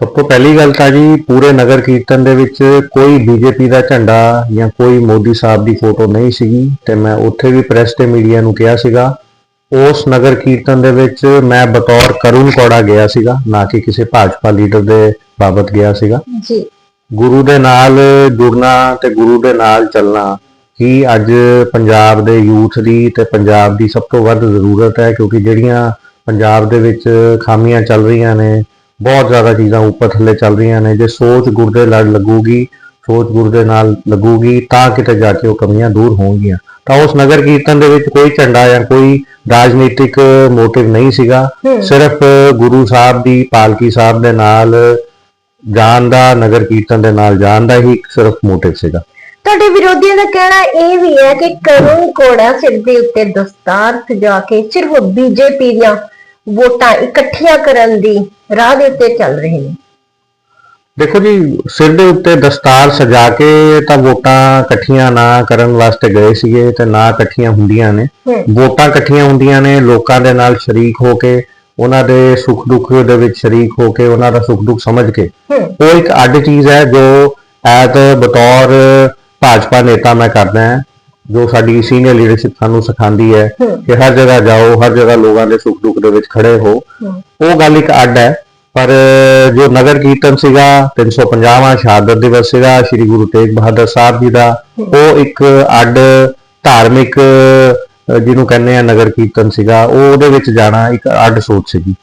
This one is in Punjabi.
ਸਭ ਤੋਂ ਪਹਿਲੀ ਗੱਲ ਤਾਂ ਜੀ ਪੂਰੇ ਨਗਰ ਕੀਰਤਨ ਦੇ ਵਿੱਚ ਕੋਈ ਬੀਜੇਪੀ ਦਾ ਝੰਡਾ ਜਾਂ ਕੋਈ ਮੋਦੀ ਸਾਹਿਬ ਦੀ ਫੋਟੋ ਨਹੀਂ ਸੀਗੀ ਤੇ ਮੈਂ ਉੱਥੇ ਵੀ ਪ੍ਰੈਸ ਤੇ ਮੀਡੀਆ ਨੂੰ ਕਿਹਾ ਸੀਗਾ। ਉਸ ਨਗਰ ਕੀਰਤਨ ਦੇ ਵਿੱਚ ਮੈਂ ਬਤੌਰ ਕਰੁਣ ਕੌੜਾ ਗਿਆ ਸੀਗਾ ਨਾ ਕਿ ਕਿਸੇ ਭਾਜਪਾ ਲੀਡਰ ਦੇ ਬਾਬਤ ਗਿਆ ਸੀਗਾ। ਜੀ। ਗੁਰੂ ਦੇ ਨਾਲ ਜੁੜਨਾ ਤੇ ਗੁਰੂ ਦੇ ਨਾਲ ਚੱਲਣਾ ਹੀ ਅੱਜ ਪੰਜਾਬ ਦੇ ਯੂਥ ਦੀ ਤੇ ਪੰਜਾਬ ਦੀ ਸਭ ਤੋਂ ਵੱਧ ਜ਼ਰੂਰਤ ਹੈ ਕਿਉਂਕਿ ਜਿਹੜੀਆਂ ਪੰਜਾਬ ਦੇ ਵਿੱਚ ਖਾਮੀਆਂ ਚੱਲ ਰਹੀਆਂ ਨੇ ਬਹੁਤ ਜ਼ਿਆਦਾ ਚੀਜ਼ਾਂ ਉੱਪਰ ਥੱਲੇ ਚੱਲ ਰਹੀਆਂ ਨੇ ਜੇ ਸੋਚ ਗੁਰ ਦੇ ਲੜ ਲੱਗੂਗੀ ਸੋਚ ਗੁਰ ਦੇ ਨਾਲ ਲੱਗੂਗੀ ਤਾਂ ਕਿਤੇ ਜਾ ਕੇ ਉਹ ਕਮੀਆਂ ਦੂਰ ਹੋਣਗੀਆਂ ਤਾਂ ਉਸ ਨਗਰ ਕੀਰਤਨ ਦੇ ਵਿੱਚ ਕੋਈ ਝੰਡਾ ਜਾਂ ਕੋਈ ਰਾਜਨੀਤਿਕ ਮੋਟਿਵ ਨਹੀਂ ਸੀਗਾ। ਸਿਰਫ ਗੁਰੂ ਸਾਹਿਬ ਦੀ ਪਾਲਕੀ ਸਾਹਿਬ ਦੇ ਨਾਲ ਜਾਣ ਦਾ ਨਗਰ ਕੀਰਤਨ ਦੇ ਨਾਲ ਜਾਣ ਦਾ ਹੀ ਸਿਰਫ ਮੋਟਿਵ ਸੀਗਾ ਤੁਹਾਡੇ ਵਿਰੋਧੀਆਂ ਦਾ ਕਹਿਣਾ ਇਹ ਵੀ ਹੈ ਕਿ ਕਰੂੰ ਕੋੜਾ ਸਿਰ ਦੇ ਉੱਤੇ ਦਸਤਾਰ ਸਜਾ ਕੇ ਸਿਰਫ ਬੀਜੇਪੀ ਦੀਆਂ ਵੋਟਾਂ ਇਕੱਠੀਆਂ ਕਰਨ ਦੀ ਰਾਹ ਦੇ ਉੱਤੇ ਚੱਲ ਰਹੇ ਨੇ। ਦੇਖੋ ਜੀ ਸਿਰ ਦੇ ਉੱਤੇ ਦਸਤਾਰ ਸਜਾ ਕੇ ਤਾਂ ਵੋਟਾਂ ਇਕੱਠੀਆਂ ਨਾ ਕਰਨ ਵਾਸਤੇ ਗਏ ਸੀਗੇ ਤੇ ਨਾ ਇਕੱਠੀਆਂ ਹੁੰਦੀਆਂ ਨੇ। ਵੋਟਾਂ ਇਕੱਠੀਆਂ ਹੁੰਦੀਆਂ ਨੇ ਲੋਕਾਂ ਦੇ ਨਾਲ ਸ਼ਰੀਕ ਹੋ ਕੇ ਉਹਨਾਂ ਦੇ ਸੁੱਖ ਦੁੱਖ ਦੇ ਵਿੱਚ ਸ਼ਰੀਕ ਹੋ ਕੇ ਉਹਨਾਂ ਦਾ ਸੁੱਖ ਦੁੱਖ ਸਮਝ ਕੇ। ਉਹ ਇੱਕ ਅੱਡ ਚੀਜ਼ ਹੈ ਜੋ ਐਤ ਬਤੌਰ ਭਾਜਪਾ ਨੇਤਾ ਮੈਂ ਕਰਦਾ ਹਾਂ। ਜੋ ਸਾਡੀ ਸੀਨੀਅਰ ਲੀਡਰਸ਼ਿਪ ਸਾਨੂੰ ਸਿਖਾਉਂਦੀ ਹੈ। ਕਿ ਹਰ ਜਗ੍ਹਾ ਜਾਓ ਹਰ ਜਗ੍ਹਾ ਲੋਕਾਂ ਦੇ ਸੁੱਖ ਦੁੱਖ ਦੇ ਵਿੱਚ ਖੜੇ ਹੋ। ਉਹ ਗੱਲ ਇੱਕ ਅੱਡ ਹੈ ਪਰ ਜੋ ਨਗਰ ਕੀਰਤਨ ਸੀਗਾ 350ਵਾਂ ਸ਼ਹਾਦਤ ਦਿਵਸ ਸੀਗਾ ਸ੍ਰੀ ਗੁਰੂ ਤੇਗ ਬਹਾਦਰ ਸਾਹਿਬ ਜੀ ਦਾ ਉਹ ਇੱਕ ਅੱਡ ਧਾਰਮਿਕ ਜਿਹਨੂੰ ਕਹਿੰਦੇ ਆ ਨਗਰ ਕੀਰਤਨ ਸੀਗਾ ਉਹ ਉਹਦੇ ਵਿੱਚ ਜਾਣਾ ਇੱਕ ਅੱਡ ਸੋਚ ਸੀਗੀ।